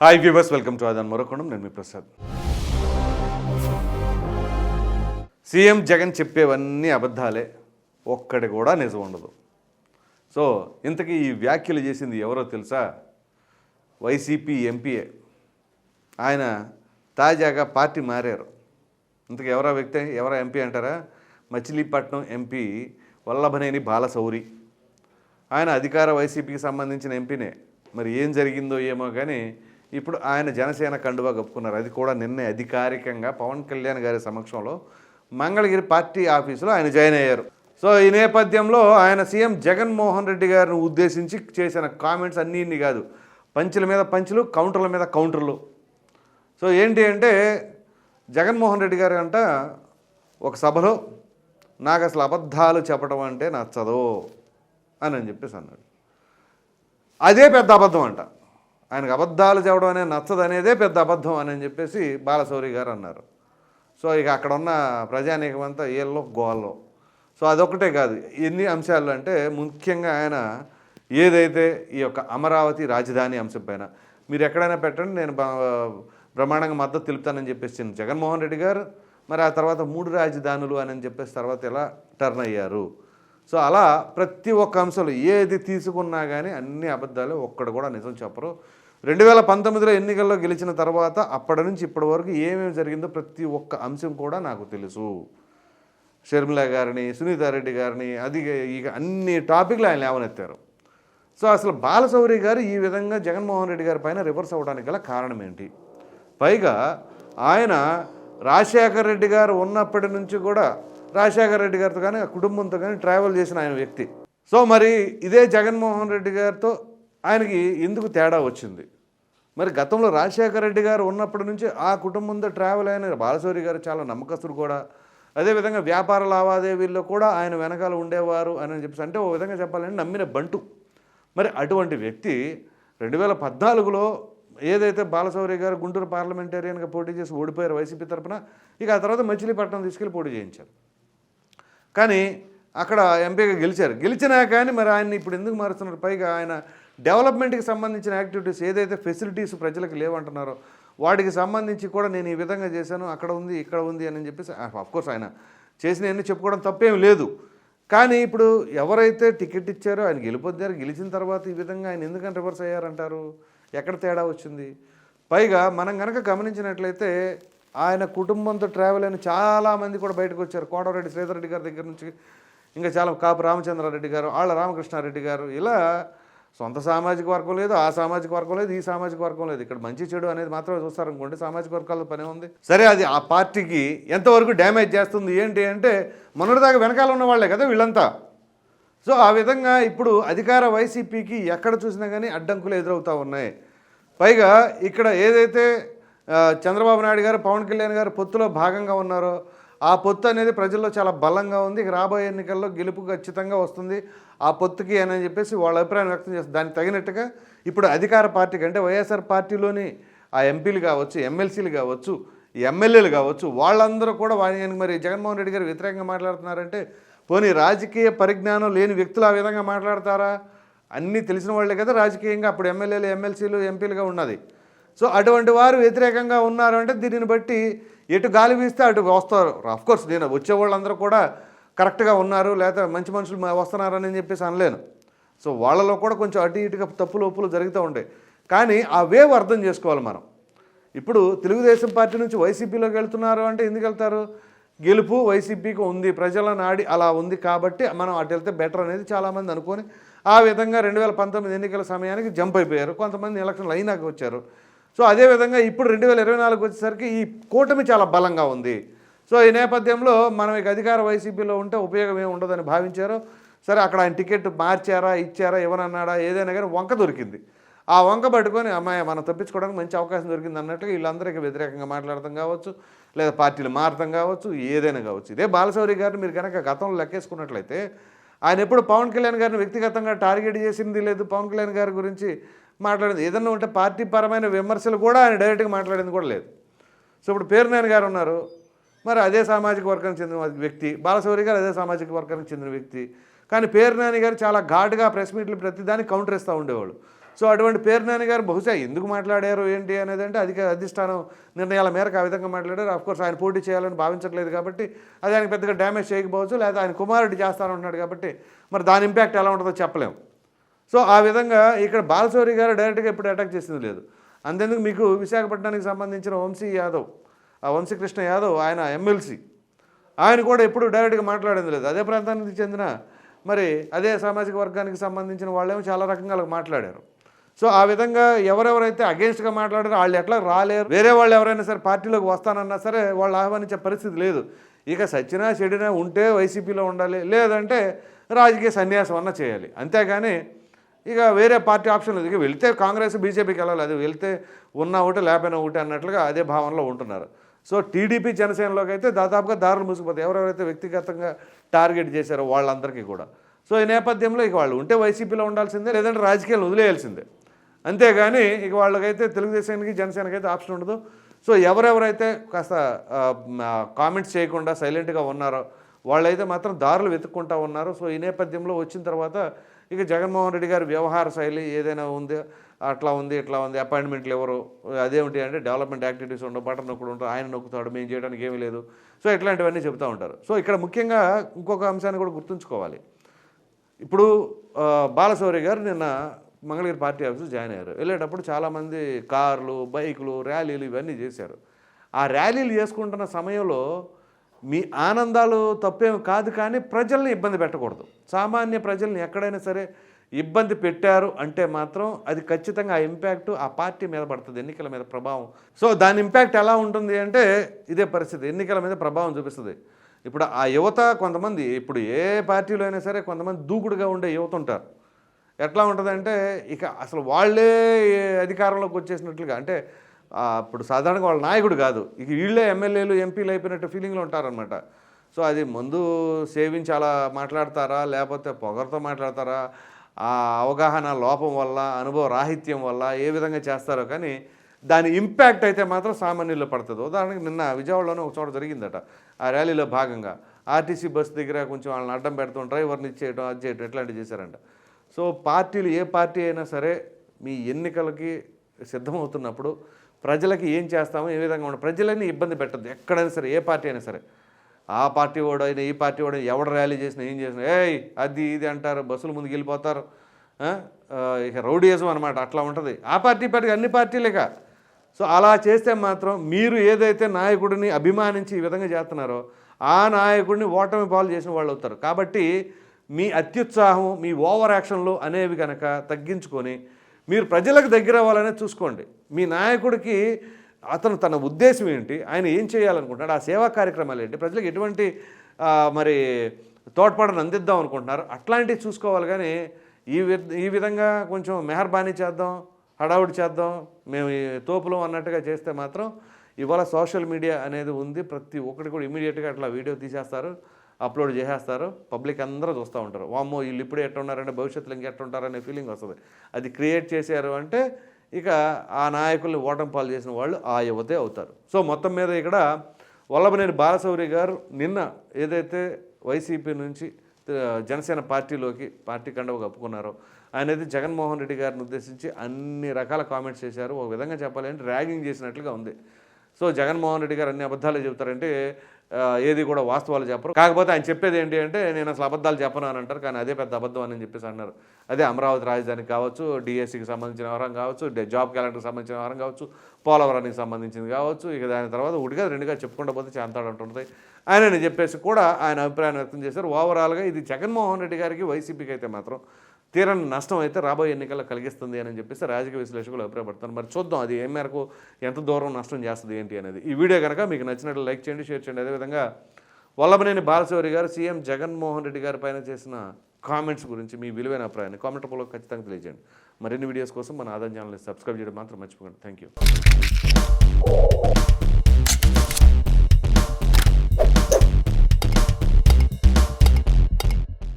Hi viewers welcome to ఆదాన్ మరొకడం నేను మీ ప్రసాద్. సీఎం జగన్ చెప్పేవన్నీ అబద్ధాలే. ఒక్కడి కూడా నిజం ఉండదు. సో ఇంతకీ ఈ వ్యాఖ్యలు చేసింది ఎవరో తెలుసా? వైసీపీ ఎంపీఏ ఆయన తాజాగా పార్టీ మారారు. ఇంతకు ఎవరా వ్యక్తి? ఎవరా ఎంపీ అంటారా? మచిలీపట్నం ఎంపీ వల్లభనేని బాలసౌరి. ఆయన అధికార వైసీపీకి సంబంధించిన ఎంపీనే. మరి ఏం జరిగిందో ఏమో కానీ ఇప్పుడు ఆయన జనసేన కండువా కప్పుకున్నారు. అది కూడా నిన్నే అధికారికంగా పవన్ కళ్యాణ్ గారి సమక్షంలో మంగళగిరి పార్టీ ఆఫీసులో ఆయన జాయిన్ అయ్యారు. సో ఈ నేపథ్యంలో ఆయన సీఎం జగన్మోహన్ రెడ్డి గారిని ఉద్దేశించి చేసిన కామెంట్స్ అన్నీ ఇన్ని కాదు. పంచుల మీద పంచులు కౌంటర్ల మీద కౌంటర్లు. సో ఏంటి అంటే జగన్మోహన్ రెడ్డి గారు అంట ఒక సభలో నాకు అసలు అబద్ధాలు చెప్పడం అంటే నచ్చదు అని అని చెప్పేసి అన్నాడు. అదే పెద్ద అబద్ధం అంట. ఆయనకు అబద్ధాలు చెప్పడం అనేది నచ్చదు అనేదే పెద్ద అబద్ధం అని చెప్పేసి బాలశౌరి గారు అన్నారు. సో ఇక అక్కడ ఉన్న ప్రజానీకం అంతా ఏళ్ళలో గోల్లో. సో అదొకటే కాదు. ఎన్ని అంశాలు అంటే ముఖ్యంగా ఆయన ఏదైతే ఈ యొక్క అమరావతి రాజధాని అంశం పైన మీరు ఎక్కడైనా పెట్టండి నేను బ్రహ్మాండంగా మద్దతు తెలుపుతానని చెప్పేసి జగన్మోహన్ రెడ్డి గారు మరి ఆ తర్వాత మూడు రాజధానులు అని చెప్పేసి తర్వాత ఎలా టర్న్ అయ్యారు? సో అలా ప్రతి ఒక్క అంశంలో ఏది తీసుకున్నా కానీ అన్ని అబద్ధాలు ఒక్కడు కూడా నిజం చెప్పరు. రెండు వేల పంతొమ్మిదిలో ఎన్నికల్లో గెలిచిన తర్వాత అప్పటి నుంచి ఇప్పటి వరకు ఏమేమి జరిగిందో ప్రతి ఒక్క అంశం కూడా నాకు తెలుసు. షర్మిల గారిని సునీతారెడ్డి గారిని అది ఇక అన్ని టాపిక్లు ఆయన లేవనెత్తారు. సో అసలు బాలశౌరి గారు ఈ విధంగా జగన్మోహన్ రెడ్డి గారి పైన రివర్స్ అవ్వడానికి గల కారణం ఏంటి? పైగా ఆయన రాజశేఖర రెడ్డి గారు ఉన్నప్పటి నుంచి కూడా రాజశేఖర రెడ్డి గారితో కానీ ఆ కుటుంబంతో కానీ ట్రావెల్ చేసిన ఆయన వ్యక్తి. సో మరి ఇదే జగన్మోహన్ రెడ్డి గారితో ఆయనకి ఎందుకు తేడా వచ్చింది? మరి గతంలో రాజశేఖర రెడ్డి గారు ఉన్నప్పటి నుంచి ఆ కుటుంబంతో ట్రావెల్ అయిన బాలశౌరి గారు చాలా నమ్మకస్తుడు కూడా. అదేవిధంగా వ్యాపార లావాదేవీల్లో కూడా ఆయన వెనకాల ఉండేవారు అని చెప్పేసి అంటే ఓ విధంగా చెప్పాలని నమ్మిన బంటు. మరి అటువంటి వ్యక్తి రెండు వేల పద్నాలుగులో ఏదైతే బాలశౌరి గారు గుంటూరు పార్లమెంటేరియన్గా పోటీ చేసి ఓడిపోయారు వైసీపీ తరపున ఇక ఆ తర్వాత మచిలీపట్నం తీసుకెళ్ళి పోటీ చేయించారు. కానీ అక్కడ ఎంపీగా గెలిచారు. గెలిచినా కానీ మరి ఆయన్ని ఇప్పుడు ఎందుకు మారుస్తున్నారు? పైగా ఆయన డెవలప్మెంట్కి సంబంధించిన యాక్టివిటీస్ ఏదైతే ఫెసిలిటీస్ ప్రజలకు లేవంటున్నారో వాటికి సంబంధించి కూడా నేను ఈ విధంగా చేశాను. అక్కడ ఉంది ఇక్కడ ఉంది అని చెప్పేసి కోర్స్ ఆయన చేసిన అన్ని చెప్పుకోవడం తప్పేం లేదు. కానీ ఇప్పుడు ఎవరైతే టికెట్ ఇచ్చారో ఆయన గెలిపొద్దారు గెలిచిన తర్వాత ఈ విధంగా ఆయన ఎందుకని రివర్స్ అయ్యారంటారు? ఎక్కడ తేడా వచ్చింది? పైగా మనం కనుక గమనించినట్లయితే ఆయన కుటుంబంతో ట్రావెల్ అయిన చాలామంది కూడా బయటకు వచ్చారు. కోటరెడ్డి శ్రీధర్ రెడ్డి గారి దగ్గర నుంచి ఇంకా చాలా కాపు రామచంద్రారెడ్డి గారు ఆళ్ళ రామకృష్ణారెడ్డి గారు. ఇలా సొంత సామాజిక వర్గం లేదు ఆ సామాజిక వర్గం లేదు ఈ సామాజిక వర్గం లేదు. ఇక్కడ మంచి చెడు అనేది మాత్రమే చూస్తారనుకోండి సామాజిక వర్గాలతో పనే ఉంది సరే అది ఆ పార్టీకి ఎంతవరకు డ్యామేజ్ చేస్తుంది ఏంటి అంటే మొన్నటిదాకా వెనకాల ఉన్న వాళ్ళే కదా వీళ్ళంతా. సో ఆ విధంగా ఇప్పుడు అధికార వైసీపీకి ఎక్కడ చూసినా కానీ అడ్డంకులు ఎదురవుతూ ఉన్నాయి. పైగా ఇక్కడ ఏదైతే చంద్రబాబు నాయుడు గారు పవన్ కళ్యాణ్ గారు పొత్తులో భాగంగా ఉన్నారు ఆ పొత్తు అనేది ప్రజల్లో చాలా బలంగా ఉంది. ఇక రాబోయే ఎన్నికల్లో గెలుపు ఖచ్చితంగా వస్తుంది. ఆ పొత్తుకి అని చెప్పేసి వాళ్ళ అభిప్రాయం వ్యక్తం చేస్తుంది దానికి తగినట్టుగా ఇప్పుడు అధికార పార్టీకి అంటే వైఎస్ఆర్ పార్టీలోని ఆ ఎంపీలు కావచ్చు ఎమ్మెల్సీలు కావచ్చు ఎమ్మెల్యేలు కావచ్చు వాళ్ళందరూ కూడా వారికి మరి జగన్మోహన్ రెడ్డి గారు వ్యతిరేకంగా మాట్లాడుతున్నారంటే పోనీ రాజకీయ పరిజ్ఞానం లేని వ్యక్తులు ఆ విధంగా మాట్లాడతారా? అన్నీ తెలిసిన వాళ్ళే కదా రాజకీయంగా. అప్పుడు ఎమ్మెల్యేలు ఎమ్మెల్సీలు ఎంపీలుగా ఉన్నది. సో అటువంటి వారు వ్యతిరేకంగా ఉన్నారు అంటే దీనిని బట్టి ఎటు గాలి వీస్తే అటు వస్తారు. అఫ్కోర్స్ నేను వచ్చే వాళ్ళందరూ కూడా కరెక్ట్గా ఉన్నారు లేదా మంచి మనుషులు వస్తున్నారని చెప్పేసి అనలేను. సో వాళ్ళలో కూడా కొంచెం అటు ఇటుగా తప్పులు ఒప్పులు జరుగుతూ ఉంటాయి. కానీ ఆ వేవ్ అర్థం చేసుకోవాలి మనం. ఇప్పుడు తెలుగుదేశం పార్టీ నుంచి వైసీపీలోకి వెళ్తున్నారు అంటే ఎందుకు వెళ్తారు? గెలుపు వైసీపీకి ఉంది ప్రజల నాడి అలా ఉంది కాబట్టి మనం అటు వెళ్తే బెటర్ అనేది చాలామంది అనుకొని ఆ విధంగా రెండు వేల పంతొమ్మిది ఎన్నికల సమయానికి జంప్ అయిపోయారు. కొంతమంది ఎలక్షన్లు అయినాక వచ్చారు. సో అదేవిధంగా ఇప్పుడు రెండు వేల ఇరవై నాలుగు వచ్చేసరికి ఈ కూటమి చాలా బలంగా ఉంది. సో ఈ నేపథ్యంలో మనం ఇక అధికార వైసీపీలో ఉంటే ఉపయోగం ఏమి ఉండదని భావించారు. సరే అక్కడ ఆయన టికెట్ మార్చారా ఇచ్చారా ఇవ్వనన్నాడా ఏదైనా కానీ వంక దొరికింది. ఆ వంక పట్టుకొని అమ్మాయి మనం తప్పించుకోవడానికి మంచి అవకాశం దొరికింది అన్నట్టుగా వీళ్ళందరికీ వ్యతిరేకంగా మాట్లాడటం కావచ్చు లేదా పార్టీలు మారటం కావచ్చు ఏదైనా కావచ్చు. ఇదే బాలశౌరి గారిని మీరు కనుక గతంలో లెక్కేసుకున్నట్లయితే ఆయన ఎప్పుడు పవన్ కళ్యాణ్ గారిని వ్యక్తిగతంగా టార్గెట్ చేసింది లేదు. పవన్ కళ్యాణ్ గారి గురించి మాట్లాడింది. ఏదన్నా ఉంటే పార్టీ పరమైన విమర్శలు కూడా ఆయన డైరెక్ట్గా మాట్లాడింది కూడా లేదు. సో ఇప్పుడు పేరునాయన గారు ఉన్నారు. మరి అదే సామాజిక వర్గానికి చెందిన వ్యక్తి బాలశౌరి గారు అదే సామాజిక వర్గానికి చెందిన వ్యక్తి. కానీ పేరునాని గారు చాలా ఘాటుగా ప్రెస్ మీట్లు ప్రతిదానికి కౌంటర్ ఇస్తూ ఉండేవాళ్ళు. సో అటువంటి పేర్నాని గారు బహుశా ఎందుకు మాట్లాడారు ఏంటి అనేది అంటే అధిక అధిష్టానం నిర్ణయాల మేరకు ఆ విధంగా మాట్లాడారు. అఫ్ కోర్స్ ఆయన పోటీ చేయాలని భావించట్లేదు కాబట్టి అది ఆయన పెద్దగా డ్యామేజ్ చేయకపోవచ్చు లేదా ఆయన కుమారుడు చేస్తానంటున్నాడు కాబట్టి మరి దాని ఇంపాక్ట్ ఎలా ఉంటుందో చెప్పలేము సో ఆ విధంగా ఇక్కడ బాలశౌరి గారు డైరెక్ట్గా ఎప్పుడు అటాక్ చేసింది లేదు. అంతేందుకు మీకు విశాఖపట్నానికి సంబంధించిన వంశీ యాదవ్ ఆ వంశీకృష్ణ యాదవ్ ఆయన ఎమ్మెల్సీ. ఆయన కూడా ఎప్పుడు డైరెక్ట్గా మాట్లాడింది లేదు. అదే ప్రాంతానికి చెందిన మరి అదే సామాజిక వర్గానికి సంబంధించిన వాళ్ళేమో చాలా రకంగా మాట్లాడారు. సో ఆ విధంగా ఎవరెవరైతే అగేన్స్ట్గా మాట్లాడారో వాళ్ళు ఎట్లా రాలేరు. వేరే వాళ్ళు ఎవరైనా సరే పార్టీలోకి వస్తానన్నా సరే వాళ్ళు ఆహ్వానించే పరిస్థితి లేదు. ఇక సచ్చినా చెడినా ఉంటే వైసీపీలో ఉండాలి. లేదంటే రాజకీయ సన్యాసం అన్న చేయాలి. అంతేగాని ఇక వేరే పార్టీ ఆప్షన్ లేదు. ఇక వెళ్తే కాంగ్రెస్ బీజేపీకి వెళ్ళాలి అది వెళ్తే ఉన్నా ఒకటి లేకపోయినా ఒకటి అన్నట్లుగా అదే భావనలో ఉంటున్నారు. సో టీడీపీ జనసేనలోకి అయితే దాదాపుగా దారులు మూసుకుపోతాయి. ఎవరెవరైతే వ్యక్తిగతంగా టార్గెట్ చేశారో వాళ్ళందరికీ కూడా. సో ఈ నేపథ్యంలో ఇక వాళ్ళు ఉంటే వైసీపీలో ఉండాల్సిందే లేదంటే రాజకీయాలు వదిలేయాల్సిందే. అంతేగాని ఇక వాళ్ళకైతే తెలుగుదేశానికి జనసేనకి అయితే ఆప్షన్ ఉండదు. సో ఎవరెవరైతే కాస్త కామెంట్స్ చేయకుండా సైలెంట్గా ఉన్నారో వాళ్ళైతే మాత్రం దారులు వెతుక్కుంటా ఉన్నారు. సో ఈ నేపథ్యంలో వచ్చిన తర్వాత ఇక జగన్మోహన్ రెడ్డి గారి వ్యవహార శైలి ఏదైనా ఉంది అట్లా ఉంది ఇట్లా ఉంది అపాయింట్మెంట్లు ఎవరు అదేమిటి అంటే డెవలప్మెంట్ యాక్టివిటీస్ ఉండవు బటన్ నొక్కుడు ఉంటారు ఆయన నొక్కుతాడు మేము చేయడానికి ఏమీ లేదు. సో ఇట్లాంటివన్నీ చెబుతూ ఉంటారు. సో ఇక్కడ ముఖ్యంగా ఇంకొక అంశాన్ని కూడా గుర్తుంచుకోవాలి. ఇప్పుడు బాలశౌరి గారు నిన్న మంగళగిరి పార్టీ ఆఫీసు జాయిన్ అయ్యారు. వెళ్ళేటప్పుడు చాలామంది కార్లు బైకులు ర్యాలీలు ఇవన్నీ చేశారు. ఆ ర్యాలీలు చేసుకుంటున్న సమయంలో మీ ఆనందాలు తప్పేమి కాదు కానీ ప్రజల్ని ఇబ్బంది పెట్టకూడదు. సామాన్య ప్రజల్ని ఎక్కడైనా సరే ఇబ్బంది పెట్టారు అంటే మాత్రం అది ఖచ్చితంగా ఆ ఇంపాక్ట్ ఆ పార్టీ మీద పడుతుంది ఎన్నికల మీద ప్రభావం. సో దాని ఇంపాక్ట్ ఎలా ఉంటుంది అంటే ఇదే పరిస్థితి. ఎన్నికల మీద ప్రభావం చూపిస్తుంది. ఇప్పుడు ఆ యువత కొంతమంది ఇప్పుడు ఏ పార్టీలో అయినా సరే కొంతమంది దూకుడుగా ఉండే యువత ఉంటారు. ఎట్లా ఉంటుందంటే ఇక అసలు వాళ్ళే అధికారంలోకి వచ్చేసినట్లుగా అంటే ఇప్పుడు సాధారణంగా వాళ్ళ నాయకుడు కాదు. ఇక వీళ్ళే ఎమ్మెల్యేలు ఎంపీలు అయిపోయినట్టు ఫీలింగ్లో ఉంటారనమాట సో అది ముందు సేవించి అలా మాట్లాడతారా? లేకపోతే పొగరతో మాట్లాడతారా? ఆ అవగాహన లోపం వల్ల అనుభవ రాహిత్యం వల్ల ఏ విధంగా చేస్తారో కానీ దాని ఇంపాక్ట్ అయితే మాత్రం సామాన్యుల్లో పడుతుంది. ఉదాహరణకి నిన్న విజయవాడలోనే ఒక చోట జరిగిందట. ఆ ర్యాలీలో భాగంగా ఆర్టీసీ బస్ దగ్గర కొంచెం వాళ్ళని అడ్డం పెడుతూ డ్రైవర్ని ఇచ్చేయటం అది చేయటం ఇట్లాంటివి చేశారంట. సో పార్టీలు ఏ పార్టీ అయినా సరే మీ ఎన్నికలకి సిద్ధమవుతున్నప్పుడు ప్రజలకి ఏం చేస్తాము ఏ విధంగా ఉండదు ప్రజలని ఇబ్బంది పెట్టద్దు. ఎక్కడైనా సరే ఏ పార్టీ అయినా సరే. ఆ పార్టీ వాడైనా ఈ పార్టీ వాడు ఎవడ ర్యాలీ చేసినా ఏం చేసినా ఏయ్ అది ఇది అంటారు బస్సులు ముందుకు వెళ్ళిపోతారు. ఇక రౌడీయజం అనమాట అట్లా ఉంటుంది. ఆ పార్టీ పార్టీ అన్ని పార్టీలేక. సో అలా చేస్తే మాత్రం మీరు ఏదైతే నాయకుడిని అభిమానించి ఈ విధంగా చేస్తున్నారో ఆ నాయకుడిని ఓటమి పాలు చేసిన వాళ్ళు అవుతారు. కాబట్టి మీ అత్యుత్సాహం మీ ఓవర్ యాక్షన్లు అనేవి కనుక తగ్గించుకొని మీరు ప్రజలకు దగ్గర అవ్వాలనే చూసుకోండి. మీ నాయకుడికి అతను తన ఉద్దేశం ఏంటి? ఆయన ఏం చేయాలనుకుంటున్నాడు? ఆ సేవా కార్యక్రమాలు ఏంటి? ప్రజలకు ఎటువంటి మరి తోడ్పాటును అందిద్దాం అనుకుంటున్నారు? అట్లాంటివి చూసుకోవాలి కానీ ఈ ఈ విధంగా కొంచెం మెహర్బానీ చేద్దాం హడావుడి చేద్దాం మేము తోపులం అన్నట్టుగా చేస్తే మాత్రం ఇవాళ సోషల్ మీడియా అనేది ఉంది. ప్రతి ఒక్కటి కూడా ఇమీడియట్గా అట్లా వీడియో తీసేస్తారు. అప్లోడ్ చేసేస్తారు. పబ్లిక్ అందరూ చూస్తూ ఉంటారు. వామ్మో వీళ్ళు ఇప్పుడే ఎట్టున్నారంటే భవిష్యత్తులో ఇంకెట్లా ఉంటారనే ఫీలింగ్ వస్తుంది. అది క్రియేట్ చేశారు అంటే ఇక ఆ నాయకుల్ని ఓటమి పాలు చేసిన వాళ్ళు ఆ యువతే అవుతారు. సో మొత్తం మీద ఇక్కడ వల్లభనేని బాలశౌరి గారు నిన్న ఏదైతే వైసీపీ నుంచి జనసేన పార్టీలోకి పార్టీ కండవ కప్పుకున్నారో ఆయన అయితే జగన్మోహన్ రెడ్డి గారిని ఉద్దేశించి అన్ని రకాల కామెంట్స్ చేశారు. ఒక విధంగా చెప్పాలంటే ర్యాగింగ్ చేసినట్లుగా ఉంది. సో జగన్మోహన్ రెడ్డి గారు అన్ని అబద్ధాలు చెబుతారంటే ఏది కూడా వాస్తవాలు చెప్పరు. కాకపోతే ఆయన చెప్పేది ఏంటి అంటే నేను అసలు అబద్ధాలు చెప్పను అని అంటారు. కానీ అదే పెద్ద అబద్ధం అని చెప్పేసి అన్నారు. అదే అమరావతి రాజధానికి కావచ్చు డిఎస్సికి సంబంధించిన వ్యవహారం కావచ్చు జాబ్ క్యాలెండర్కి సంబంధించిన వ్యవహారం కావచ్చు పోలవరానికి సంబంధించింది కావచ్చు. ఇక దాని తర్వాత ఉడిగా రెండుగా చెప్పుకుంటూ పోతే చాంతాడు అంటుంది ఆయన చెప్పేసి కూడా ఆయన అభిప్రాయం వ్యక్తం చేశారు. ఓవరాల్గా ఇది జగన్మోహన్ రెడ్డి గారికి వైసీపీకి అయితే మాత్రం తీరని నష్టం అయితే రాబోయే ఎన్నికల్లో కలిగిస్తుంది అని చెప్పేసి రాజకీయ విశ్లేషకులు అభిప్రాయపడుతున్నారు. మరి చూద్దాం అది ఏ మేరకు ఎంత దూరం నష్టం చేస్తుంది ఏంటి అనేది. ఈ వీడియో కనుక మీకు నచ్చినట్లు లైక్ చేయండి షేర్ చేయండి. అదేవిధంగా వల్లభనేని బాలశౌరి గారు సీఎం జగన్మోహన్ రెడ్డి గారి పైన చేసిన కామెంట్స్ గురించి మీ విలువైన అభిప్రాయాన్ని కామెంట్ రూపంలో ఖచ్చితంగా తెలియజేయండి. మరిన్ని వీడియోస్ కోసం మన ఆదాయం ఛానల్ని సబ్స్క్రైబ్ చేయడం మాత్రం మర్చిపోకండి. Thank you